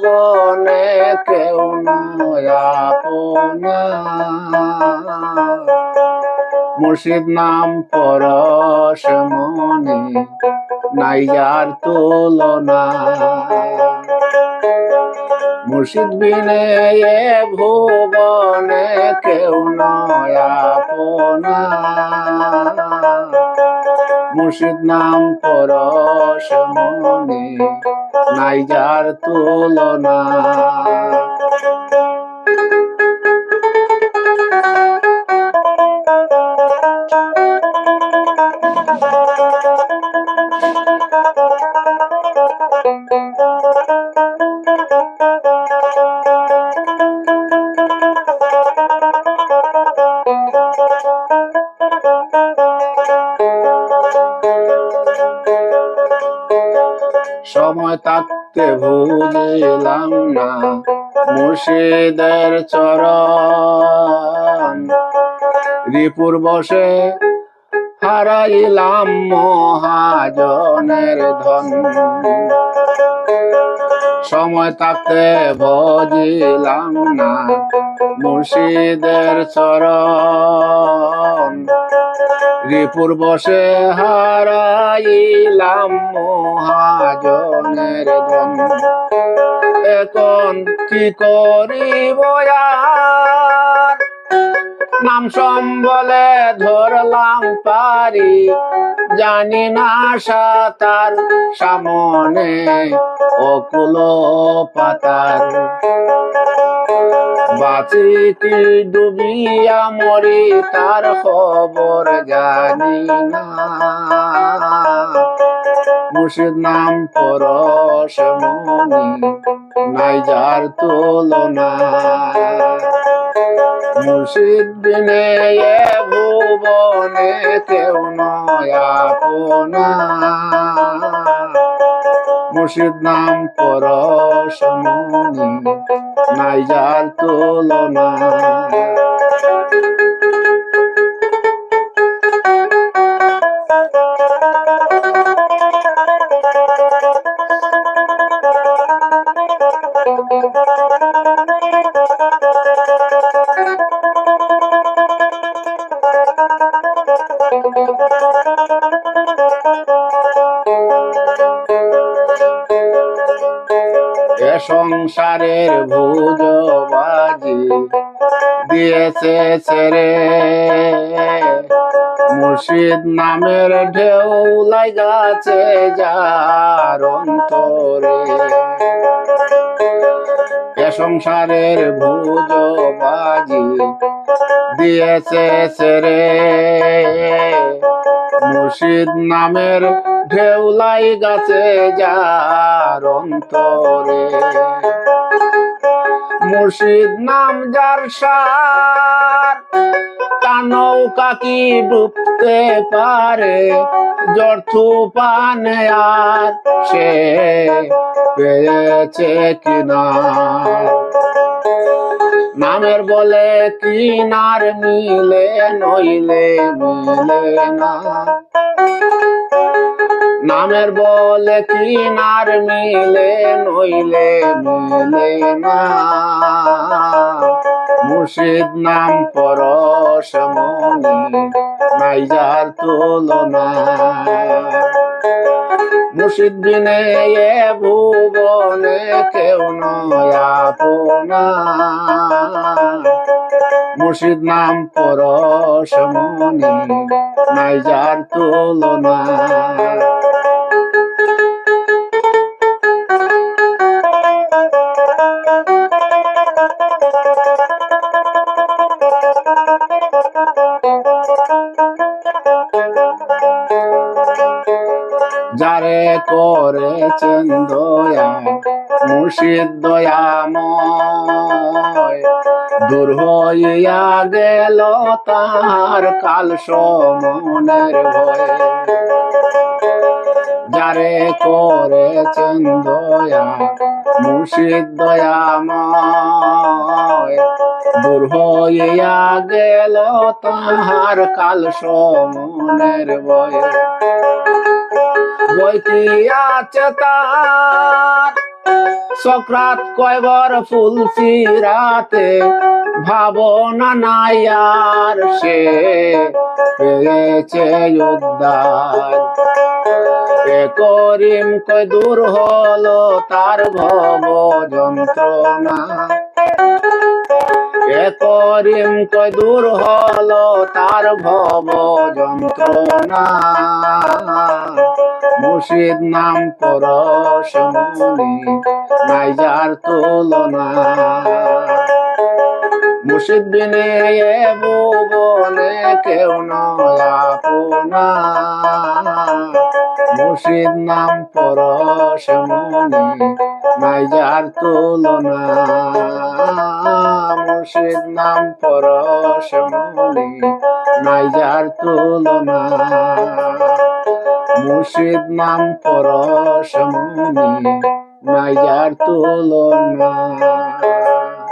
বনে কেউ মুর্শিদ নাম পরশ মনে নাই যার তুলনা। মুর্শিদ বিনে এ ভুবনে কেউ নয় আপনা মুর্শিদ নাম পরশ মনে নাই যার তুলনা। সময় থাকতে ভুলিলাম না। মুর্শিদের চরণ। রিপুর বসে হারাইলাম মহাজনের ধন। সময় থাকতে ভজিলাম না। মুর্শিদের চরণ। রিপুর বসে হারাইলাম মহাজনের ধন। এখন কি করিব নাম সম্বলে ধরলাম পারি, জানি না সাতার সামনে অকুল পাতার। বাঁচি কি ডুবিয়া মরি তার খবর জানি না। মুর্শিদ নাম পরশ মনি, নাই যার তুলনা। মুর্শিদ এ ভুবনে কেউ নয় আপনা। মুর্শিদ নাম পরশ মনি নাই যার তুলনা। এ সংসারের ভুজবাজি দিয়েছে ছেড়ে। মুর্শিদ নামের ঢেউ লাগাছে যার অন্তরে। এ সংসারের ভুজবাজি দিয়েছে ছেড়ে। মুর্শিদ নামের ঢেউলাই গাছে যার অন্তরে। মুর্শিদ নাম যার সার কি ডুবতে পারে? জর্থু পানে আর সে পেয়েছে কিনা? নামের বলে কিনার মিলে নইলে মিলে না। নামের বলে কিনার মিলে, নইলে মিলে না। মুর্শিদ নাম পরশ মনি নাই যার তুলনা। মুর্শিদ বিনে এ ভুবনে কেউ নয় আপনা মুর্শিদ নাম পরশ মনি নাই যার তুলনা। করেছেন দয়া, মুর্শিদ দয়াময়। হইয়া গেল তার কাল সমনের ভয়। যারে করেছেন দয়া, মুর্শিদ দয়াময়। হইয়া গেল তাহার কাল সমনের বয় বইটি আছে তার। সক্রাত কয়বার ফুলছি রাতে, ভাবনা নাই আর সে পেয়েছে উদ্ধার। এ করিম কয় দূর হলো তার ভব যন্ত্রণা এ করিম কয় দূর হলো তার ভব যন্ত্রণা মুর্শিদ নাম পরশমণি নাই যার তুলনা। মুর্শিদ বিনে এ ভুবনে কেউ নয় আপনা মুর্শিদ নাম পরশমণি নাই যার তুলনা। মুর্শিদ নাম পরশমণি নাই যার তুলনা। মুর্শিদ নাম পরশমনি নাইয়ার তুলনা।